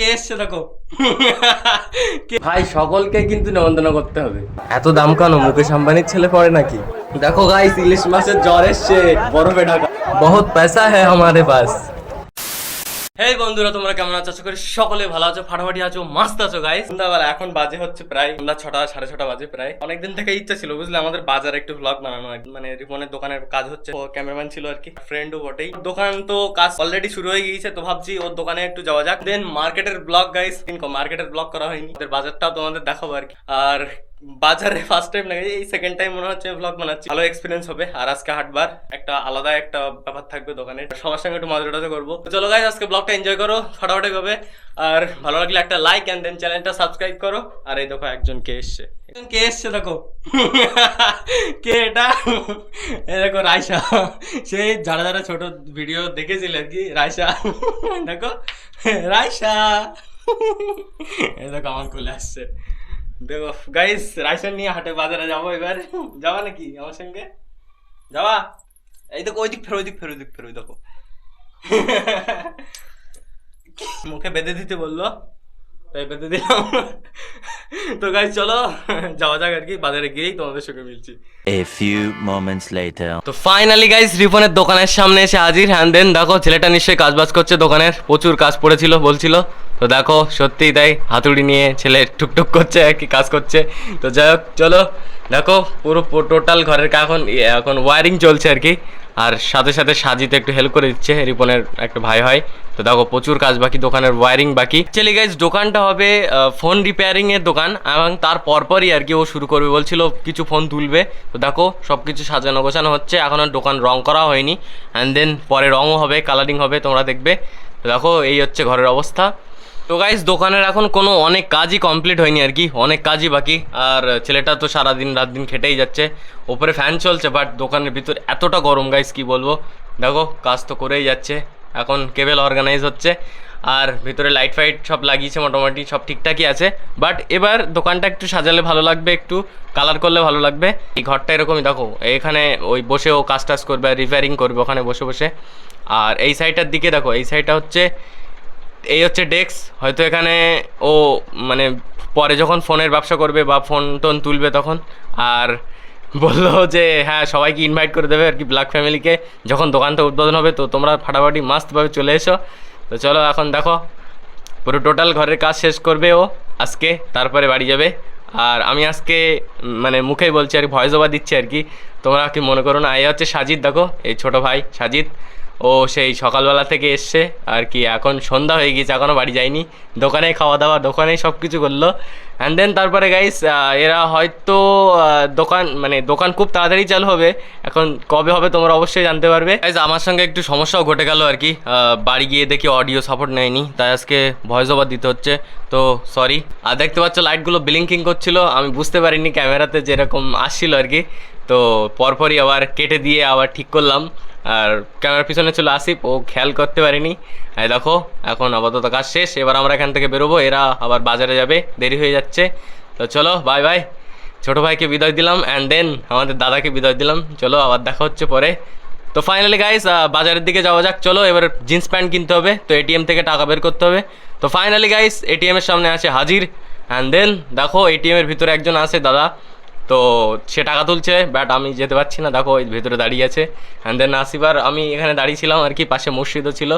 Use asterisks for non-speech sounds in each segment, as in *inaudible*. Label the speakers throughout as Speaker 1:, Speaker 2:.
Speaker 1: কে এসছে দেখো।
Speaker 2: ভাই, সকলকে কিন্তু নেমন্তন্ন করতে হবে। এত দাম কেন? মুকেশ আম্বানির ছেলে পড়ে নাকি? দেখো গাইস ইলিশ মাছের জ্বর এসছে। বরফে ঢাকা। বহুত পয়সা হ্যাঁ আমাদের পাস।
Speaker 1: হেই বন্ধুরা, তোমরা কেমন আছো? আশা করি সকলে ভালো আছো, ফাটাফাটি আছো, মাস্ত আছো গাইস সন্ধ্যাবেলা, এখন বাজে হচ্ছে প্রায় সন্ধ্যা ছটা, সাড়ে ছটা বাজে প্রায়। অনেকদিন থেকে ইচ্ছা ছিল, বুঝলে? আমাদের বাজারে একটু ব্লগ বানানো। মানে রিপনের দোকানের কাজ হচ্ছে ক্যামেরাম্যান ছিল আর কি ফ্রেন্ডও বটেই। দোকান তো কাজ অলরেডি শুরু হয়ে গিয়েছে, তো ভাবছি ওর দোকানে একটু যাওয়া যাক। দেন মার্কেটের ব্লগ গাইস মার্কেটের ব্লগ করা হয়নি। ওদের বাজারটাও তোমাদের দেখাবো আর কি। আর বাজারে ফার্স্ট টাইম লাগে, এই সেকেন্ড টাইম মনে হচ্ছে ব্লগ বানাচ্ছি। ভালো এক্সপিরিয়েন্স হবে, আর আজকে হাটবার, একটা আলাদা একটা ব্যাপার থাকবে দোকানে সবার সঙ্গে একটু মজা টজা করব চলো গাইজ আজকে ব্লগটা এনজয় করো, ফাটাফাটি ভাবে আর ভালো লাগলে একটা লাইক অ্যান্ড দেন চ্যানেলটা সাবস্ক্রাইব করো। আর এই দেখো একজন কে এসছে। একজন কে এসছে, দেখো। *laughs* কে এটা? এই দেখো রাইসা। সেই যারা যারা ছোট ভিডিও দেখেছিল আর কি, রাইসা। দেখো, রাইসা। এই দেখো আমার কোলে আসছে। দেখো গাইস রাইসন নিয়ে হাটে বাজারে যাব এবার। যাবা নাকি আমার সঙ্গে? যাবা? এই দেখো ওই দিক ফেরো ওই দিক ফেরো ওই দিক ফেরো দেখো। মুখে বেঁধে দিতে বলল। তাই বেঁধে দিলাম। তো গাইস চলো যাওয়া যাক আর কি বাজারে গিয়েই তোমাদের সঙ্গে মিলছি।
Speaker 3: A few moments later.
Speaker 1: তো ফাইনালি গাইস রিপনের দোকানের সামনে এসে হাজির হ্যান্ড দেন দেখো ছেলেটা নিশ্চয়ই কাজ বাজ করছে দোকানের প্রচুর কাজ পড়েছিল বলছিল। তো দেখো সত্যিই তাই হাতুড়ি নিয়ে ছেলে টুকটুক করছে আর কি কাজ করছে। তো যাই হোক চলো দেখো পুরো টোটাল ঘরের এখন ইয়ে, এখন ওয়ারিং চলছে আর কি। আর সাথে সাথে সাজিতে একটু হেল্প করে দিচ্ছে রিপনের একটা ভাই হয়। তো দেখো প্রচুর কাজ বাকি দোকানের ওয়ারিং বাকি। চলি গাইজ দোকানটা হবে ফোন রিপেয়ারিং এর দোকান এবং তার পরপরই আর কি ও শুরু করবে। বলছিল কিছু ফোন তুলবে। তো দেখো সব কিছু সাজানো গোছানো হচ্ছে। এখনও দোকান রং করা হয়নি। অ্যান্ড দেন পরে রঙও হবে কালারিং হবে তোমরা দেখবে। তো দেখো এই হচ্ছে ঘরের অবস্থা। তো গাইজ দোকানের এখন কোনো অনেক কাজই কমপ্লিট হয়নি আর কি। অনেক কাজই বাকি। আর ছেলেটা তো সারাদিন রাত দিন খেটেই যাচ্ছে। ওপরে ফ্যান চলছে বাট দোকানের ভিতর এতটা গরম গাইজ কি বলব? দেখো, কাজ তো করেই যাচ্ছে। এখন কেবল অর্গানাইজ হচ্ছে। আর ভিতরে লাইট ফাইট সব লাগিয়েছে মোটামুটি, সব ঠিকঠাকই আছে। বাট এবার দোকানটা একটু সাজালে ভালো লাগবে, একটু কালার করলে ভালো লাগবে। এই ঘরটা এরকমই, দেখো, এখানে ওই বসে ও কাজ টাজ করবে রিপেয়ারিং করবে ওখানে বসে বসে। আর এই সাইডটার দিকে দেখো, এই সাইডটা হচ্ছে এই হচ্ছে ডেস্ক হয়তো এখানে ও মানে পরে যখন ফোনের ব্যবসা করবে বা ফোন টোন তুলবে তখন। আর বলল যে হ্যাঁ সবাইকে ইনভাইট করে দেবে আর কি ব্ল্যাক ফ্যামিলিকে যখন দোকানটা উদ্বোধন হবে তো তোমরা ফাটাফাটি মাস্তভাবে চলে এসো। তো চলো এখন দেখো, পুরো টোটাল ঘরের কাজ শেষ করবে ও আজকে, তারপরে বাড়ি যাবে। আর আমি আজকে মানে মুখেই বলছি আর কি ভয়েস ওভার দিচ্ছি আর কি। তোমরা কি মনে করো না? এই হচ্ছে সাজিদ, দেখো, এই ছোট ভাই সাজিদ। ও সেই সকালবেলা থেকে এসছে, আর কি, এখন সন্ধ্যা হয়ে গিয়েছে এখনও বাড়ি যায়নি। দোকানে খাওয়া দাওয়া, দোকানেই সব কিছু করল। অ্যান্ড দেন তারপরে গাইস এরা হয়তো দোকান মানে দোকান খুব তাড়াতাড়ি চালু হবে। এখন কবে হবে তোমরা অবশ্যই জানতে পারবে। গাইস আমার সঙ্গে একটু সমস্যাও ঘটে গেল আর কি। বাড়ি গিয়ে দেখি অডিও সাপোর্ট নেয়নি, তাই আজকে ভয়েস ওভার দিতে হচ্ছে। তো সরি আর দেখতে পাচ্ছ লাইটগুলো ব্লিঙ্কিং করছিল, আমি বুঝতে পারিনি ক্যামেরাতে যেরকম আসছিল আর কি। তো পরপরই আবার কেটে দিয়ে আবার ঠিক করলাম। আর ক্যামেরার পিছনে ছিল আসিফ, ও খেয়াল করতে পারিনি। এই দেখো, এখন আপাতত কাজ শেষ, এবার আমরা এখান থেকে বেরোবো, এরা আবার বাজারে যাবে, দেরি হয়ে যাচ্ছে। তো চলো বাই বাই ছোটো ভাইকে বিদায় দিলাম অ্যান্ড দেন আমাদের দাদাকে বিদায় দিলাম। চলো, আবার দেখা হচ্ছে পরে। তো ফাইনালি গাইস বাজারের দিকে যাওয়া যাক, চলো, এবার জিন্স প্যান্ট কিনতে হবে, তো এটিএম থেকে টাকা বের করতে হবে। তো ফাইনালি গাইস এটিএমের সামনে আছে হাজির অ্যান্ড দেন দেখো এটিএমের ভিতরে একজন আছে দাদা। তো সে টাকা তুলছে বাট আমি যেতে পারছি না। দেখো ওই ভেতরে দাঁড়িয়ে আছে। অ্যান্ড দেন আসিবার আমি এখানে দাঁড়িয়েছিলাম আর কি, পাশে মসজিদও ছিল।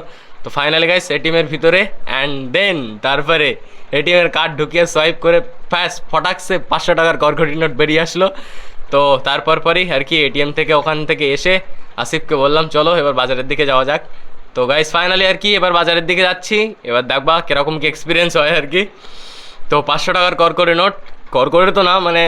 Speaker 1: তো ফাইনালি গাইস এটিএমের ভিতরে অ্যান্ড দেন তারপরে এটিএমের কার্ড ঢুকিয়ে সোয়াইপ করে ফ্যাস ফটাকসে পাঁচশো টাকার করকটি নোট বেরিয়ে আসলো। তো তারপর পরই আর কি এটিএম থেকে, ওখান থেকে এসে আসিফকে বললাম, চলো, এবার বাজারের দিকে যাওয়া যাক। তো গাইস ফাইনালি আর কি, এবার বাজারের দিকে যাচ্ছি। এবার দেখবা কীরকম কি এক্সপিরিয়েন্স হয় আর কি। তো পাঁচশো টাকার করকরে নোট করকরে তো না মানে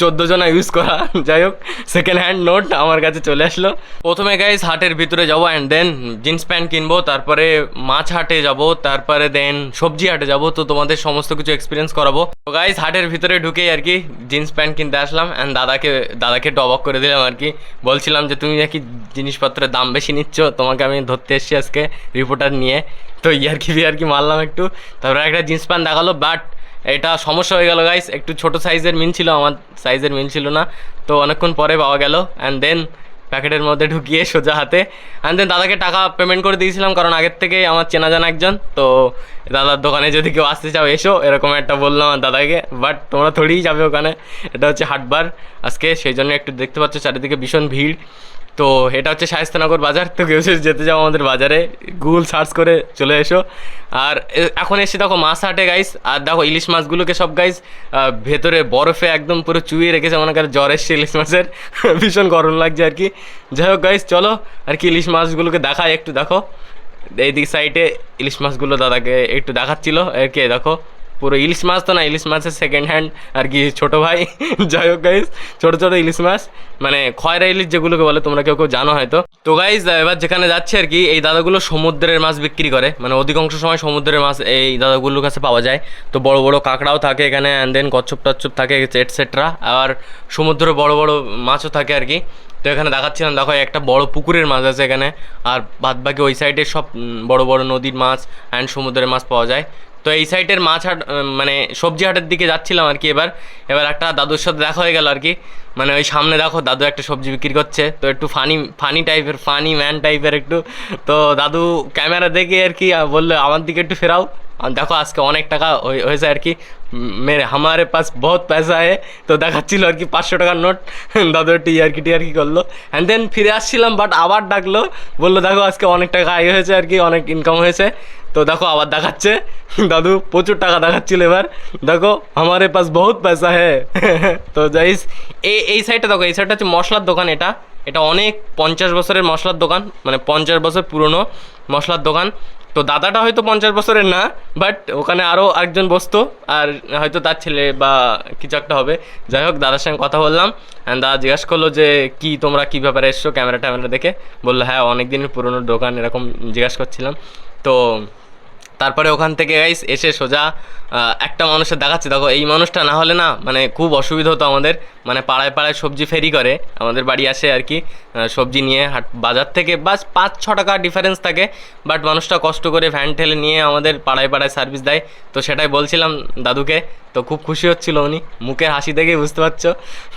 Speaker 1: চোদ্দ জনা ইউজ করা। *laughs* যাই হোক সেকেন্ড হ্যান্ড নোট আমার কাছে চলে আসলো। প্রথমে গাইস হাটের ভিতরে যাব অ্যান্ড দেন জিন্স প্যান্ট কিনবো, তারপরে মাছ হাটে যাব, তারপরে দেন সবজি হাটে যাব, তো তোমাদের সমস্ত কিছু এক্সপিরিয়েন্স করাবো। তো গাইস হাটের ভিতরে ঢুকেই আর কি জিন্স প্যান্ট কিনতে আসলাম অ্যান্ড দাদাকে দাদাকে একটু অবাক করে দিলাম আর কি। বলছিলাম যে, তুমি নাকি জিনিসপত্রের দাম বেশি নিচ্ছ? তোমাকে আমি ধরতে এসেছি আজকে রিপোর্টার নিয়ে। তো ইয়ারকি বিয়ারকি মারলাম একটু। তারপরে একটা জিন্স প্যান্ট দেখাল বাট এটা সমস্যা হয়ে গেল গাইস একটু ছোট সাইজের মিন ছিল, আমার সাইজের মিন ছিল না। তো অনেকক্ষণ পরে পাওয়া গেল অ্যান্ড দেন প্যাকেটের মধ্যে ঢুকিয়ে সোজা হাতে। অ্যান্ড দেন দাদাকে টাকা পেমেন্ট করে দিয়েছিলাম, কারণ আগের থেকে আমার চেনা জানা একজন। তো দাদার দোকানে যদি কেউ আসতে চাও, এসো। এরকম একটা বললাম আমার দাদাকে বাট তোমরা থোড়িই যাবে ওখানে। এটা হচ্ছে হাটবার আজকে, সেই জন্য একটু দেখতে পাচ্ছ, চারিদিকে ভীষণ ভিড়। তো এটা হচ্ছে শায়স্তানগর বাজার। তো কেউ যেতে যাও আমাদের বাজারে গুগল সার্চ করে চলে এসো। আর এখন এসে দেখো মাছ হাটে গাইস আর দেখো ইলিশ মাছগুলোকে সব গাইস ভেতরে বরফে একদম পুরো চুইয়ে রেখেছে। মনে করে জ্বর এসছে ইলিশ মাছের। *laughs* ভীষণ গরম লাগছে আর কি। যাই হোক গাইস চলো। আর কি ইলিশ মাছগুলোকে দেখায় একটু, দেখো। এইদিক সাইডে ইলিশ মাছগুলো দাদাকে একটু দেখাচ্ছিল। আর কি, দেখো। পুরো ইলিশ মাছ তো না, ইলিশ মাছের সেকেন্ড হ্যান্ড আর কি ছোটো ভাই। *laughs* যাই হোক গাইজ ছোটো ছোটো ইলিশ মাছ। মানে খয়রা ইলিশ যেগুলোকে বলে, তোমরা কেউ কেউ জানো হয়তো। তো গাইজ এবার যেখানে যাচ্ছে আর কি, এই দাদাগুলো সমুদ্রের মাছ বিক্রি করে। মানে অধিকাংশ সময় সমুদ্রের মাছ এই দাদাগুলোর কাছে পাওয়া যায়। তো বড় বড় কাঁকড়াও থাকে এখানে অ্যান্ড দেন কচ্ছপ টচ্ছপ থাকে এটসেট্রা আর সমুদ্রে বড় বড় মাছও থাকে আর কি। তো এখানে দেখাচ্ছিলাম, দেখো, একটা বড় পুকুরের মাছ আছে এখানে। আর বাদ বাকি ওই সাইডে সব বড় বড় নদীর মাছ অ্যান্ড সমুদ্রের মাছ পাওয়া যায়। তো এই সাইডের মাছ হাট মানে সবজি হাটের দিকে যাচ্ছিলাম আর কি এবার। এবার একটা দাদুর সাথে দেখা হয়ে গেল আর কি। মানে ওই সামনে দেখো, দাদু একটা সবজি বিক্রি করছে। তো একটু ফানি ফানি টাইপের ফানি ম্যান টাইপের একটু। তো দাদু ক্যামেরা দেখে আর কি বলল, আমার দিকে একটু ফেরাও। দেখো, আজকে অনেক টাকা হয়ে- হয়েছে আর কি। মেরে, হামারে পাস বহুত পয়সা है তো দেখাচ্ছিল আর কি, পাঁচশো টাকার নোট। *laughs* দাদু একটু ইয়ারকি টিয়ারকি করল। অ্যান্ড দেন ফিরে আসছিলাম বাট আবার ডাকলো। বলল, দেখো, আজকে অনেক টাকা আয় হয়েছে আর কি, অনেক ইনকাম হয়েছে। তো দেখো, আবার দেখাচ্ছে। দাদু, প্রচুর টাকা দেখাচ্ছিল এবার। দেখো আমারে পাস বহুত পয়সা হ্যাঁ *laughs* তো যাইস এই এই সাইডটা দেখো, এই সাইডটা হচ্ছে মশলার দোকান এটা। এটা অনেক পঞ্চাশ বছরের মশলার দোকান মানে পঞ্চাশ বছর পুরনো মশলার দোকান। তো দাদাটা হয়তো পঞ্চাশ বছরের না বাট ওখানে আরও একজন বসতো, আর হয়তো তার ছেলে বা কিছু একটা হবে। যাই হোক, দাদার সঙ্গে কথা বললাম দাদা জিজ্ঞাসা করল যে, কি তোমরা কী ব্যাপারে এসছো? ক্যামেরা ট্যামেরা দেখে। বলল হ্যাঁ অনেক দিনের পুরনো দোকান, এরকম জিজ্ঞাসা করছিলাম। তো তারপরে ওখান থেকে গাইস এসে সোজা একটা মানুষের দেখাচ্ছে। দেখো, এই মানুষটা না হলে না মানে খুব অসুবিধা হতো আমাদের। মানে পাড়ায় পাড়ায় সবজি ফেরি করে, আমাদের বাড়ি আসে আর কি। সবজি নিয়ে হাট বাজার থেকে বাস পাঁচ, ছ টাকা ডিফারেন্স থাকে বাট মানুষটা কষ্ট করে ভ্যান ঠেলে নিয়ে আমাদের পাড়ায় পাড়ায় সার্ভিস দেয়। তো সেটাই বলছিলাম দাদুকে, তো খুব খুশি হচ্ছিল উনি। মুখের হাসি দেখেই বুঝতে পারছ।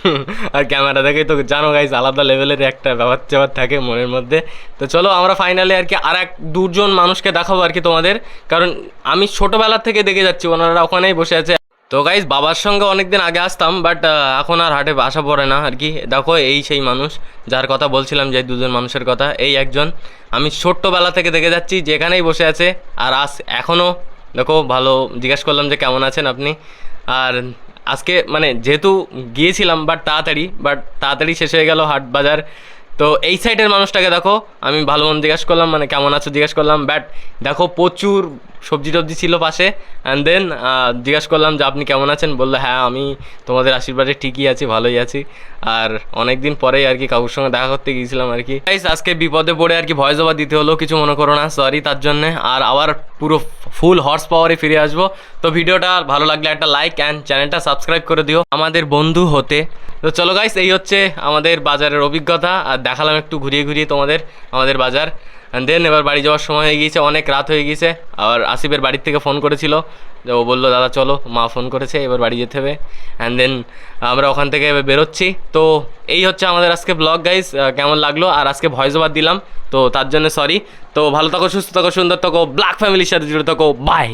Speaker 1: *laughs* আর ক্যামেরা দেখেই তো জানো গাইজ আলাদা লেভেলের একটা ব্যাপার চ্যাপার থাকে মনের মধ্যে। তো চলো আমরা ফাইনালি আর কি আর এক দুজন মানুষকে দেখাবো আর কি তোমাদের। কারণ আমি ছোটোবেলা থেকে দেখে যাচ্ছি, ওনারা ওখানেই বসে আছে। তো গাইজ বাবার সঙ্গে অনেকদিন আগে আসতাম বাট এখন আর হাটে আসা পড়ে না আর কি। দেখো, এই সেই মানুষ, যার কথা বলছিলাম যে দুজন মানুষের কথা, এই একজন। আমি ছোট্টবেলা থেকে দেখে যাচ্ছি, যেখানেই বসে আছে আর আস এখনও দেখো, ভালো, জিজ্ঞেস করলাম যে কেমন আছেন আপনি? আর আজকে মানে যেহেতু গিয়েছিলাম বাট তাড়াতাড়ি বাট তাড়াতাড়ি শেষ হয়ে গেল হাট বাজার। তো এই সাইডের মানুষটাকে দেখো, আমি ভালো মন জিজ্ঞাসা করলাম মানে কেমন আছো জিজ্ঞাসা করলাম বাট দেখো প্রচুর সবজি টবজি ছিল পাশে অ্যান্ড দেন জিজ্ঞাসা করলাম যে আপনি কেমন আছেন? বলল হ্যাঁ আমি তোমাদের আশীর্বাদে ঠিকই আছি, ভালোই আছি। আর অনেক দিন পরেই আর কি কাকুর সঙ্গে দেখা করতে গিয়েছিলাম আর কি। আজকে বিপদে পড়ে আর কি ভয়েস ওভার দিতে হলো, কিছু মনে করো না সরি তার জন্যে। আর আবার পুরো ফুল হর্স পাওয়ারে ফিরে আসব। তো ভিডিওটা ভালো লাগলে একটা লাইক অ্যান্ড চ্যানেলটা সাবস্ক্রাইব করে দিও। আমাদের বন্ধু হতে তো চলো গাইস এই হচ্ছে আমাদের বাজারের অভিজ্ঞতা। আর দেখালাম একটু ঘুরিয়ে ঘুরিয়ে তোমাদের, আমাদের বাজার। দেন এবার বাড়ি যাওয়ার সময় হয়ে গিয়েছে, অনেক রাত হয়ে গিয়েছে। আর আসিফের বাড়ির থেকে ফোন করেছিল। যে ও বলল, দাদা, চলো, মা ফোন করেছে, এবার বাড়ি যেতে হবে। অ্যান্ড দেন আমরা ওখান থেকে বেরোচ্ছি। তো এই হচ্ছে আমাদের আজকে ব্লগ গাইস কেমন লাগল? আর আজকে ভয়েস ওভার দিলাম। তো তার জন্য সরি তো ভালো থাকো, সুস্থ থাকো, সুন্দর থাকো ব্ল্যাক ফ্যামিলির সাথে জুড়ে থাকো। বাই